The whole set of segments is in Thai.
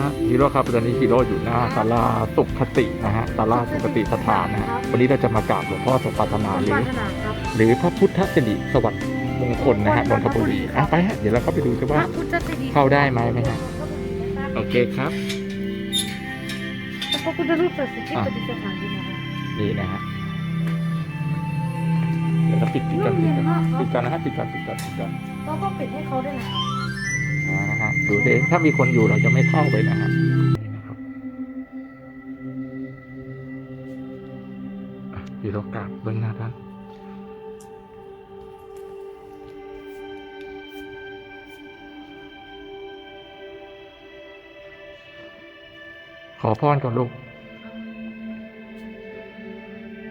ฮะฮีโร่ครับตอนนี้ฮีโร่อยู่หน้าศาลาสุขคตินะฮะศาลาสุขคติสถานนะฮะวันนี้เราจะมากราบหลวงพ่อสมปรารถนาหรือปรารถนาครับหรือพระพุทธสิริสวัสดิ์มงคลนะฮะนนทบุรีอะไปฮะเดี๋ยวเราเข้าไปดูกันพว่าระพุทธสิริเข้าได้ไหมไหมฮะโอเคครับพระพุทธรูปศักดิ์สิทธิ์ที่ประดิษฐานอยู่นะครับนี่นะฮะเดี๋ยวเราปิดปิดกันปิดกันปิดกันนะฮะปิดกันปิดกันปิดกันเราก็ปิดให้เขาด้วยนะครับ นะฮะดูสิถ้ามีคนอยู่เราจะไม่เข้าไปนะฮะนี่นะครับอะฮีโร่กราบเบื้องหน้าท่านขอพรก่อนลูก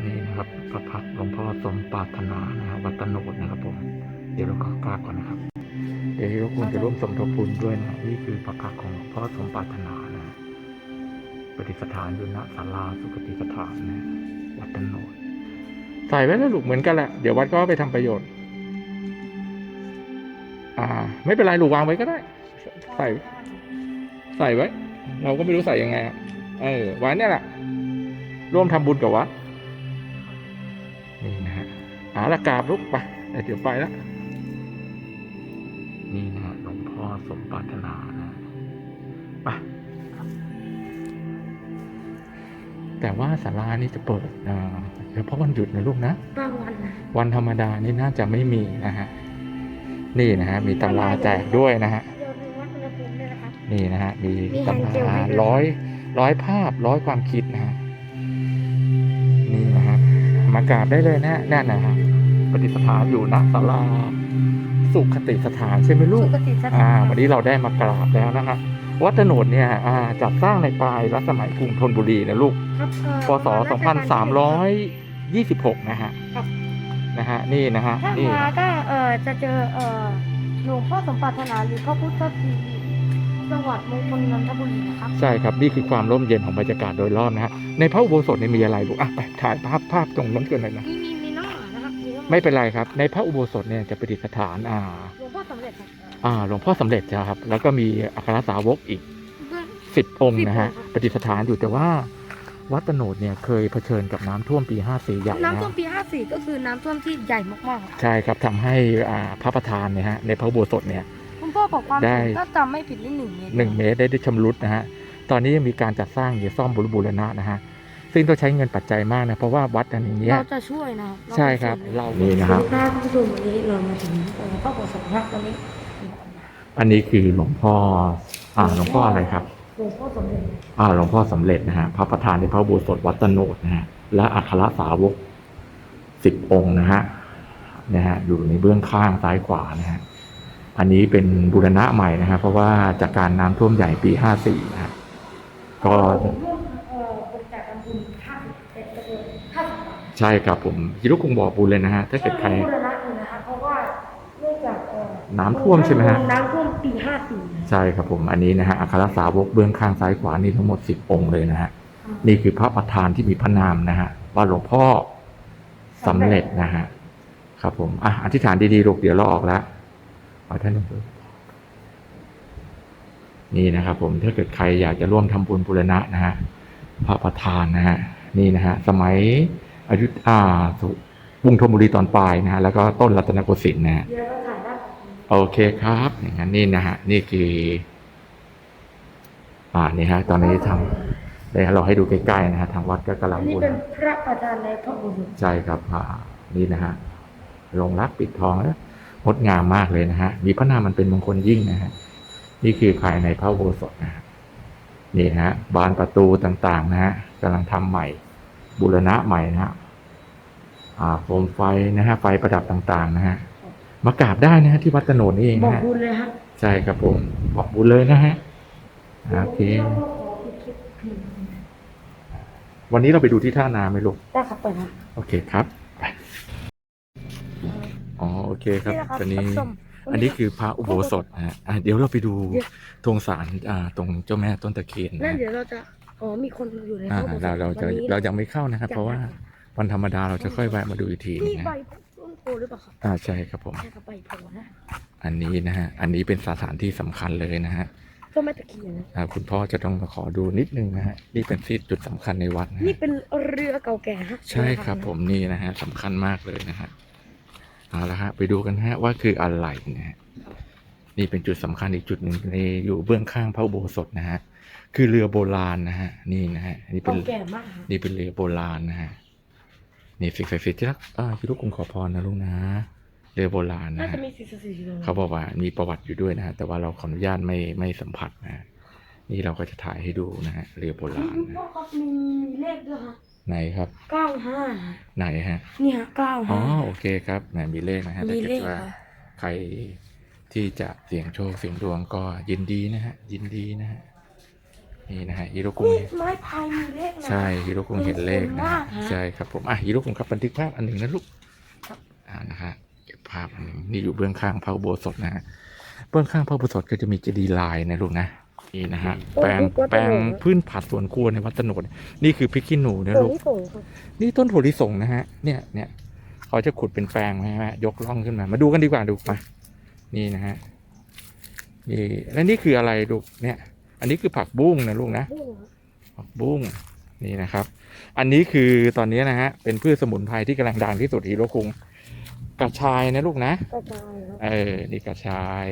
นี่นะครับพระพักหลวงพ่อสมปรารถนานะครับวัตโนดนะครับผม เดี๋ยวเราก็กราบก่อนนะครับ เดี๋ยวเราควรจะร่วมสมทบทุนด้วยนะนี่คือพระพักของหลวงพ่อสมปรารถนานะปฏิสถานอยู่ณศาลาสุขติสถานนะวัดตะโนดใส่ไว้แล้วลูกเหมือนกันแหละ เดี๋ยววัดก็ไปทำประโยชน์ อ่า ไม่เป็นไรลูกวางไว้ก็ได้ ใส่ ใส่ไว้ เราก็ไม่รู้ใส่ยังไงอะเออไว้เนี่ยแหละ ร่วมทำบุญกับวัดนี่นะฮะหาละกาบลุกไปเดี๋ยวไปแล้ว ศาลานี่จะเปิดอ่าเฉพาะวันหยุดนะลูกนะบางวันนะวันธรรมดานี่น่าจะไม่มีนะฮะนี่นะฮะมีตำราแจกด้วยนะฮะเดี๋ยวดูวัดอุณหภูมิด้วยนะครับนี่นะฮะมีมีแฮนด์ตำเจลราให้ด้วยร้อยร้อยภาพร้อยความคิดนะฮะนี่นะฮะมากราบได้เลยนะฮะนั่นนะฮะปฏิสถานอยู่ณศาลาสุขติสถานใช่ไหมลูสุกขติสถาอ่านวันนี้เราได้มากราบแล้วนะฮะ วัดถนนเนี่ยอ่าจัดสร้างในปลายรัชสมัยกรุงธนบุรีนะลูกครับเอ่อพศ 2326 นะฮะครับนะฮะนี่นะฮะถ้านี่มาก็เอ่อจะเจอเอ่อหลวงพ่อสมปรารถนาหรือพระพุทธสิริจังหวัดมงคลนนทบุรีนะครับใช่ครับนี่คือความร่มเย็นของบรรยากาศโดยรอบนะฮะในพระอุโบสถเนี่ยมีอะไรลูกอะไปถ่ายภาพภาพตรงนั้นกันเลยนะมีมีมีหน้านะครับมีหน้าไม่เป็นไรครับ ในพระอุโบสถเนี่ยจะประดิษฐานอ่าหลวงพ่อสำเร็จครับอ่า หลวงพ่อสำเร็จนะครับ แล้วก็มีอัครสาวกอีกเบื้องสิบองค์นะฮะสิบองค์ครับประดิษฐานอยู่แต่ว่าวัดตะโนดเนี่ยเคยเผชิญกับน้ำท่วมปี 54 ใหญ่นะน้ำท่วฮะมปี 54 ก็คือน้ำท่วมที่ใหญ่มากๆครับใช่ครับทำให้อ่าพระประธานเนี่ยฮะในพระอุโบสถเนี่ยคุณพ่อบอกความได้สูงก็จำไม่ผิดนี่หนึ่งเมตรหนึ่งเมตรได้ได้ชำรุดนะฮะตอนนี้ยังมีการจัดสร้างอยู่ซ่อมบุรบูรณะนะฮะซึ่งต้องใช้เงินปัจจัยมากนะเพราะว่าวัดอันนี้เราจะช่วยนะครับเาใช่ครับจะวยเรานี่นะครับสวัสดีครับคุณผู้ชมวันนี้เรามาถึงเอ่อพระโบสถ์พระวันนี้ อันนี้คือหลวงพ่ออ่าหลวงพ่ออะไรครับหลวงพ่อสมเด็จอ่าหลวงพ่อสำเร็จนะฮะพระประธานในพระอุโบสถวัดตะโนดนะฮะและอัครสาวกสิบองค์นะฮะนะฮะอยู่ในเบื้องข้างซ้ายขวานะฮะอันนี้เป็นบูรณะใหม่นะฮะเพราะว่าจากการน้ำท่วมใหญ่ปี54นะฮะก็ผมร่วมเอ่อบริจาคทำบุญ50เอ็ดเอ็ด50บาทใช่ครับผมฮิรุคุงบอกบุญเลยนะฮะถ้าเกิดใครช่วยบูรณะอยู่นะครับเพราะว่าเนื่องจากเอ่อน้ำท่วมใช่ไหมฮะ น้ำท่วม ปี54ใช่ครับผมอันนี้นะฮะอัครสาวกเบื้องข้างซ้ายขวานี่ทั้งหมดสิบองค์เลยนะฮะนี่คือพระประธานที่มีพระนามนะฮะว่าหลวงพ่อสำเร็จนะฮะครับผมอะอธิษฐานดีๆลูกเดี๋ยวเราออกแล้วขอท่านหนึ่งด้วยนี่นะครับผมถ้าเกิดใครอยากจะร่วมทำบุญบุรณะนะฮะพระประธานนะฮะนี่นะฮะสมัยอยุธอ่าสุกรุงธนบุรีตอนปลายนะฮะแล้วก็ต้นรัตนโกสินทร์นะฮะ โอเคครับอย่างนั้นนี่นะฮะนี่คือ อ่านี่ฮะ ตอนนี้ทำเลยเราให้ดูใกล้ๆนะฮะทางวัดก็กำลัอังนนี้บูรเป็นณะพระประธานในพระโบสถ์ใช่ครับอ่านี่นะฮะลงรักปิดทองแล้วงดงามมากเลยนะฮะ มีพระนามมันเป็นมงคลยิ่งนะฮะ นี่คือภายในพระอุโบสถนะฮะนี่นะฮะ บานประตูต่างๆ นะฮะกำลังทำใหม่ บูรณะใหม่นะฮะอ่าโคมไฟนะฮะ ไฟประดับต่างๆ นะฮะ มากราบได้นะฮะที่วัดตะโนดนี่เองบอกนะฮะบุญเลยครับใช่ครับผมบอกบุญเลยนะฮะโอเค วันนี้เราไปดูที่ท่านาไหมลูกได้ครับเปิดครับ โอเคครับไปอ๋อโอเคครับนี่นะครับตอนนี้ท่านผู้ชมอันนี้คือพระอุโบสถนะฮะอะเดี๋ยวเราไปดูเดี๋ยวธงสารอ่าตรงเจ้าแม่ต้นตะเคียนนั่นะนฮะ เดี๋ยวเราจะ อ๋อ มีคนอยู่ในอ่าพระโบสถ์เราเราจะวันนี้เรายังไม่เข้านะครับ เพราะว่าวันธรรมดาเราจะค่อยแวะมาดูอีกทีหนึนี่งนะใบฮะต้น โพหรือเปล่าครับอ่าใช่ครับผมใช่ครับใบโพนะอันนี้นะฮะ อันนี้เป็นสถานที่สำคัญเลยนะฮะเจ้าแม่ตะเคียนนะอ่าคุณพ่อจะต้องมาขอดูนิดนึงนะฮะ นี่เป็นที่จุดสำคัญในวัดนะนี่ฮะเป็นเรือเก่าแก่ฮะใช่ครับผมนี่นะฮะสำคัญมากเลยนะฮะ เอาละฮะไปดูกันฮะว่าคืออะไรนะฮะ นี่เป็นจุดสำคัญอีกจุดหนึ่งในอยู่เบื้องข้างพระอุโบสถนะฮะ คือเรือโบราณนะฮะ นี่นะฮะนี่เป็เก่าน แก่มากฮะนี่เป็นเรือโบราณนะฮะ นี่สิ่งศักดิ์สิทธิ์ที่รักอ่าที่ลูกคุงขอพรนะลูกนะเรือโบราณน่านะจะฮะมีสิ่งศักดิ์สิทธิ์อยู่ตรงนั้นเขาบอกว่ามีประวัติอยู่ด้วยนะฮะแต่ว่าเราขออนุญาตไม่ไม่สัมผัสนะฮะนี่เราก็จะถ่ายให้ดูนะฮะเรือโบราณคุณนะพ่อครับมีมีเลขด้วยฮะไหนครับ เก้าห้าไหนฮะนี่ฮะเก้าอ๋อห้า โอเคครับแหมมีเลขนะฮะถ้ามีเกิเลดขว่าค่ะใครที่จะเสี่ยงโชคเสี่ยงดวงก็ยินดีนะฮะยินดีนะฮะ นี่นะฮะฮิโรกุงนี่ไม้พายมีเลขนะใช่ฮิโรคุงเห็นเลขนะมากฮะใช่ครับผมอะฮิโรคุงครับบันทึกภาพอันหนึ่งนะลูกอ่านะฮะเก็บภาพอันหนึ่งนี่อยู่เบื้องข้างพระอุโบสถนะฮะเบื้องข้างพระอุโบสถก็จะมีเจดีย์ลายนะลูกนะนี่นะฮะแปลงแปลงพื้นผัดสวนครัวในวัดตโนดนี่คือพริกขี้หนูนะตัวลูกที่สูงครับนี่ต้นถั่วลิสงนะฮะเนี่ยเนี่ยเขาจะขุดเป็นแปลงใช่ไหมยกร่องขึ้นมามาดูกันดีกว่าดูมานี่นะฮะนี่แล้วนี่คืออะไรลูกเนี่ย อันนี้คือผักบุ้งนะลูกนะนี่ฮะผักบุ้งนี่นะครับ อันนี้คือตอนนี้นะฮะเป็นพืชสมุนไพรที่กำลังดังที่สุดฮีโรคุงกระชายนะลูกนะกระจายครับเออนี่กระชาย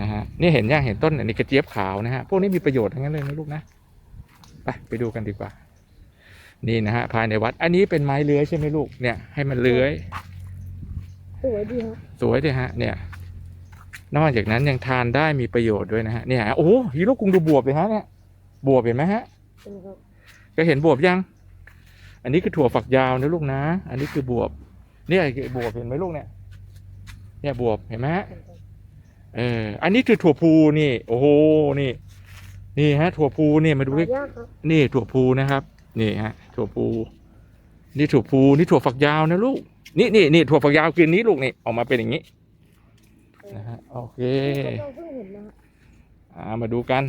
นะฮะนี่เห็นยังเห็นต้นอันนี้กระเจี๊ยบขาวนะฮะพวกนี้มีประโยชน์ทั้งนั้นเลยนะลูกนะไปไปดูกันดีกว่า นี่นะฮะภายในวัด อันนี้เป็นไม้เลื้อยใช่ไหมลูกเนี่ยให้มันเลื้อย สวยดีครับสวยดีฮะเนี่ย นอกจากนั้นยังทานได้มีประโยชน์ด้วยนะฮะเนี่ยโอ้โหฮีโร่กรุงดูบวบเลยฮะเนี่ยบวบเห็นไหมฮะเป็นครับก็เห็นบวบยัง อันนี้คือถั่วฝักยาวนะลูกนะ อันนี้คือบวบเนี่ยคือบวบเห็นไหมลูกเนี่ย เนี่ยบวบเห็นไหมฮะเป็นครับเอออันนี้คือถั่วพูนี่ โอ้โหนี่ นี่ฮะ ถั่วพูนี่มาดูหาใกล้ยากครับนี่ถั่วพูนะครับนี่ฮะ ถั่วพู นี่ถั่วพูนี่ถั่วฝักยาวนะลูก นี่นี่นี่ถั่วฝักยาวคืออนนี้ลูกนี่ออกมาเป็นอย่างนี้ นะฮะโอเคเราเพิ่งเห็นนะฮะอ่ามาดูกัน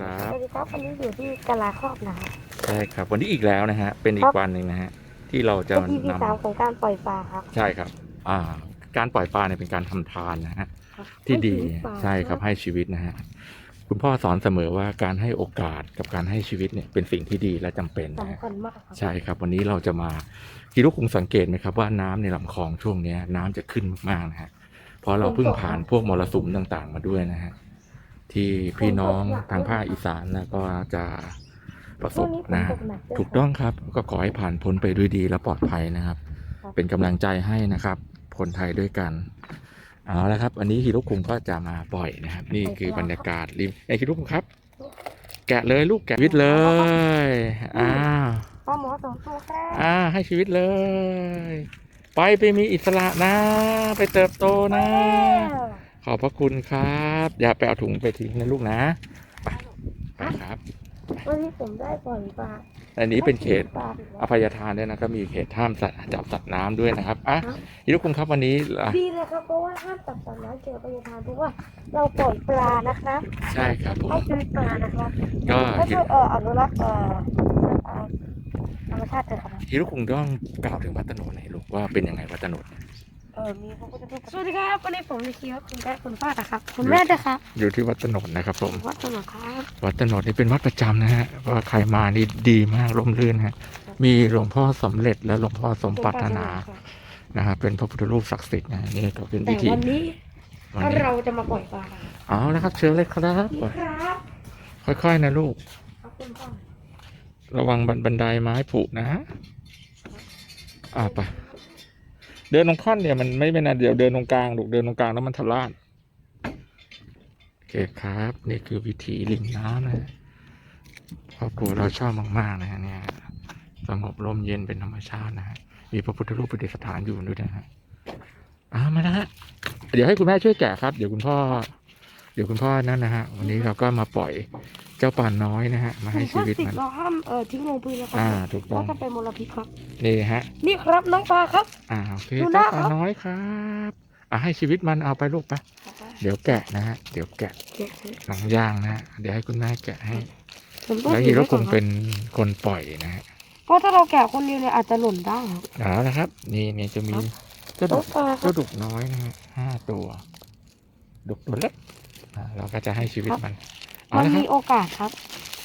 ครับสวัสดีครับวันนี้อยู่ที่กะลาครอบนะครับใช่ครับ วันนี้อีกแล้วนะฮะ เป็นอีครักบวันหนึ่งนะฮะ ที่เราจะเป็นที่ที่นำ สามของการปล่อยปลาครับ ใช่ครับ อ่า การปล่อยปลาเนี่ยเป็นการทำทานนะฮะ ครับที่ดี ให้ชีวิตปลา ใช่ครับ ให้ชีวิตนะฮะ คุณพ่อสอนเสมอว่าการให้โอกาสกับการให้ชีวิตเนี่ยเป็นสิ่งที่ดีและจำเป็นนะฮะสำคัญมากครับใช่ครับวันนี้เราจะมาที่ลูกคงสังเกตไหมครับว่าน้ำในลำคลองช่วงเนี้ย น้ำจะขึ้นมากๆนะฮะเพราะเราเพิ่งผ่านพวกมรสุมต่างๆ มาด้วยนะฮะที่พี่น้องทางภาคอีสานนะก็จะประสช่วบงนี้ฝนนะตกหนักด้วยถูกต้องครับก็ขอให้ผ่านพ้นไปด้วยดีและปลอดภัยนะครับครับเป็นกำลังใจให้นะครับคนไทยด้วยกัน เอาละครับ อันนี้ฮิโรคุงก็จะมาปล่อยนะครับ นี่คือบรรยากาศริมไอฮิโรคุงครับ แกะเลยลูกแกะชีวิตเลยอ้าวปลาหมอสองตัวครับอ่า ให้ชีวิตเลย ไปไปมีอิสระนะ ไปเติบโตนะ ขอบพระคุณครับ อย่าไปเอาถุงไปทิ้งนะลูกนะ ไปไปครับ วันนี้ผมได้ปล่อยปลา อันนี้เป็นเขตปลาอภัยทานด้วยนะครับ มีเขตห้ามสัตว์จับสัตว์น้ำด้วยนะครับอะฮิโรคุงครับวันนี้อะดีเลยครับเพราะว่าห้ามตัดสัตว์น้ำเกี่ยวกับประทานเพราะว่าเราปล่อยปลานะครับ ใช่ครับผมให้ชีวิตปลานะครับก็ก็ช่วยเอ่ออนุรักษ์เอ่อเอ่อธรรมชาติเถอะครับฮิโรคุงต้องกล่าวถึงวัดตโนดหน่อยลูกว่าเป็นยังไงวัดตโนด เออมีพระพุทธรูปสวัสดีครับวันนี้ผมมีคิวคุณแม่คุณป้านะครับ คุณแม่ด้วยครับอยู่ที่วัดตโนดนะครับผมวัดสนุกครับวัดตโนดนี่เป็นวัดประจำนะฮะว่าใครมานี่ดีมากร่มรื่นฮะมีหลวงพ่อสำเร็จและหลวงพ่อสมปรารถนานะครับเป็นพระพุทธรูปศักดิ์สิทธิ์นะนี่ก็เป็นแต่พิธีวันนี้วันนี้เราจะมาปล่อยปลากันเอาละครับ เชิญเลยครับนี่ครับค่อยๆนะลูกขอบคุณพ่อระวังบันบันไดไม้ผุนะอ่าไป เดินตรงขั้นเนี่ยมันไม่เป็นไรเดี๋ยวเดินตรงกลางลูกเดินตรงกลางแล้วมันทะลาดโอเคครับ นี่คือวิธีริมน้ำนะครอบครัวเราชอบมาก ๆ นะฮะเนี่ยสงบร่มเย็นเป็นธรรมชาตินะฮะมีพระพุทธรูปประดิษฐานอยู่ด้วยนะฮะอ่ามาแล้วฮะเดี๋ยวให้คุณแม่ช่วยแกะครับ เดี๋ยวคุณพ่อ เดี๋ยวคุณพ่อนั่นนะฮะวันนี้เราก็มาปล่อย เจ้าป่าน้อยนะฮะ มาให้ชีวิตถุงพลาสติกมันเราห้ามเอ่อทิ้งลงพื้นนะครัอ่าถูกเพต้องราะจะเป็นมลพิษครับนี่ฮะ นี่ครับน้องปลาครับ อ่าโอเคดูหน้าเจ้าป่าครับน้อยครับอ่าให้ชีวิตมันเอาไปลูกไปเดี๋ยวแกะนะฮะเดี๋ยวแกะเก็บหนังย่างนะฮะเดี๋ยวให้คุณแม่แกะให้ผมต้องแล้วถืฮีอโร่ไว้คก่อนงครับเป็นคนปล่อยนะฮะเพราะถ้าเราแกะคนเดียวเนี่ยอาจจะหล่นได้ครับเอาละครับ นี่นี่จะมีครับเจ้าน้ดุองปลาครัเจ้าบดุกน้อยนะฮะห้าตัวดุกตัวเล็กอ่าเราก็จะให้ชีวิตมันเอา มันละครัมีบโอกาสครับ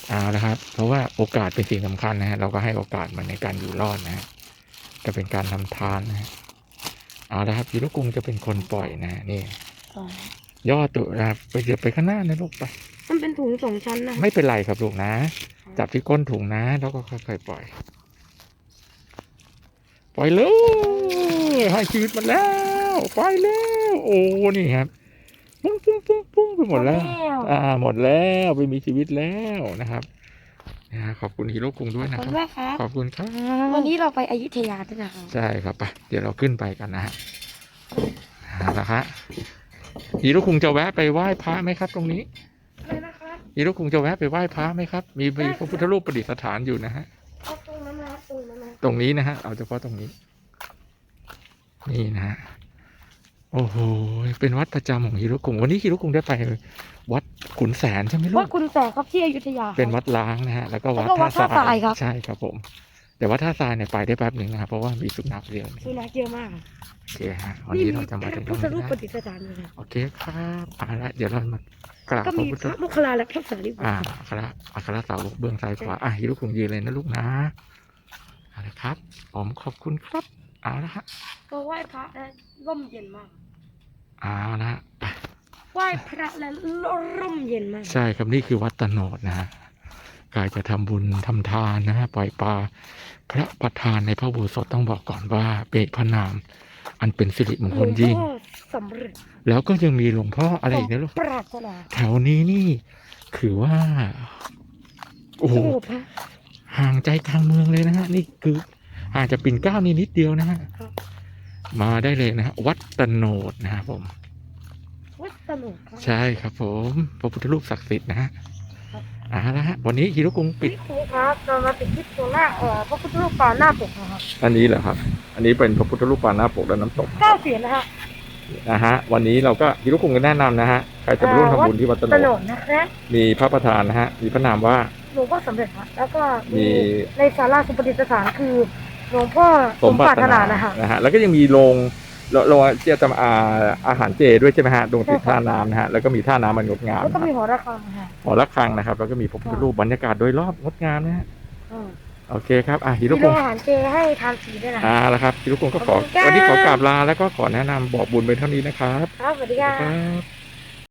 เอาละครับ เพราะว่าโอกาสเป็นสิ่งสำคัญนะฮะเราก็ให้โอกาสมันในการอยู่รอดนะฮะก็เป็นการทำทานนะฮะเอาละครับฮีโรกุงจะเป็นคนปล่อยนะฮะนี่ย่อตัวนะครับไปเดี๋ยวไปข้างหน้านะลูกไป มันเป็นถุงสองชั้นนะไม่เป็นไรครับลูกนะ จับที่ก้นถุงนะ แล้วก็ค่อยๆปล่อย ปล่อยเลยให้ชีวิตมันแล้ว ปล่อยแล้ว โอ้นี่ครับปุ้งปุ้งปุ้งปุ้งไป หมดแล้ว อ่า หมดแล้วไปมีชีวิตแล้วนะครับนะขอบคุณฮีโร่กรุงด้วยขนะอบคคุรับณมากครับขอบคุณครับ วันนี้เราไปอยุธยาด้วยนะครับใช่ครับไปเดี๋ยวเราขึ้นไปกันนะฮะเอาละฮะฮีโร่กรุงจะแวะไปไหว้พระไหมครับ ตรงนี้เลยนะครับฮีโร่กรุงจะแวะไปไหว้พระไหมครับ มีมีพระพุทธรูปประดิษฐานอยู่นะฮะเอาตรงนั้นนะครับตรงนั้นนะตรงนี้นะฮะเอาเฉพาะตรงนี้ นี่นะฮะ โอ้โห เป็นวัดประจำของฮิโรกุง วันนี้ฮิโรกุงได้ไปวัดขุนแสนใช่ไหมลูว่ากคุณแสงครับที่อยุธยาครับเป็นวัดล้างนะฮะ แล้วก็วัดแล้วก็วัดท่าท่าทรายครับ ใช่ครับผม แต่ว่าท่าทรายเนี่ยไปได้แป๊บหนึ่งนะครับเพราะว่ามีสุนัขเยอะสุนัขเยอะมากโอเคฮะ วันนี้เราจะมาถึงตรพุงทธนี้รูปนะประดิษฐานอยู่นะโอเคครับเอาละเดี๋ยวเรามากราบก็พระมีพุทพธระโมคคลลาและพระสารีบุตรอ่าอัคระอัคระสาวกเบื้องซ้ายขวา อะฮิโรกุงยืนเลยนะลูกนะเอาละครับ ผมขอบคุณครับ เอาละฮะก็ไหว้พระและร่มเย็นมาก เอาละฮะไปไหว้พระและร่มเย็นมาก ใช่ครับนี่คือวัดตะโนดนะฮะกายจะทำบุญทำทานนะฮะปล่อยปลาพระประธานในพระอุโบูสถต้องบอกก่อนว่าเปกพระนาม อันเป็นสิริมงคลยิ่งหลวพ่อสำเร็จแล้วก็ยังมีหลวงพ่ออะไรอีกนะลูกปรารถนาแถวนี้นี่คือว่า โอ้โหโอ้พระห่างใจกลางเมืองเลยนะฮะ นี่คือ ห่างจากปิ่นเกล้านี่นิดเดียวนะฮะครับมาได้เลยนะฮะวัดตะโนดนะครับผม วัดสนุกครับใช่ครับผมพระพุทธรูปศักดิ์สิทธิ์นะฮะครับเอ่าละฮะวันนี้ฮิโรกุงปิดพี่ครูครับเรามาติดที่ตัวหน้าเอ่อพระพุทธรูปปางหน้าปกนะครับอันนี้เหรอครับ อันนี้เป็นพระพุทธรูปปางหน้าปกและน้ำตกเก้าเสียนนะฮะนะฮะวันนี้เราก็ฮิโรกุงก็แนะนำนะฮะใครจะไปร่วมทำบุญที่วัดตะสโนนุดกนะครับมีพระประธานนะฮะมีพระนามว่าหลวงพ่อสำเร็จครับแล้วก็มีมีในศาลาสุปฏิสถานคือ หลวงพ่อสมปรารถนานะฮะนะฮะแล้วก็ยังมีโรงโรงโรงที่จะทำอาอาหารเจด้วยใช่ไหมฮะตรงติดท่าน้ำนะฮะแล้วก็มีท่าน้ำมันงดงามแล้วก็นะมีฮะหอระฆังนะฮะหอระฆังนะครับ แล้วก็มีพระพุทธรูปบรรยากาศโดยรอบงดงามนะฮะอืมโอเคครับอะฮิโรมีกุโรงงอาหารเจให้ทานฟรีด้วยนะอ่าแล้วครับฮิโรกุงก็ขอขอบคุณครับวันนี้ขอกราบลาแล้วก็ขอแนะนำบอกบุญไปเท่านี้นะครับครับสวัสดีสควัรัสดีบครับ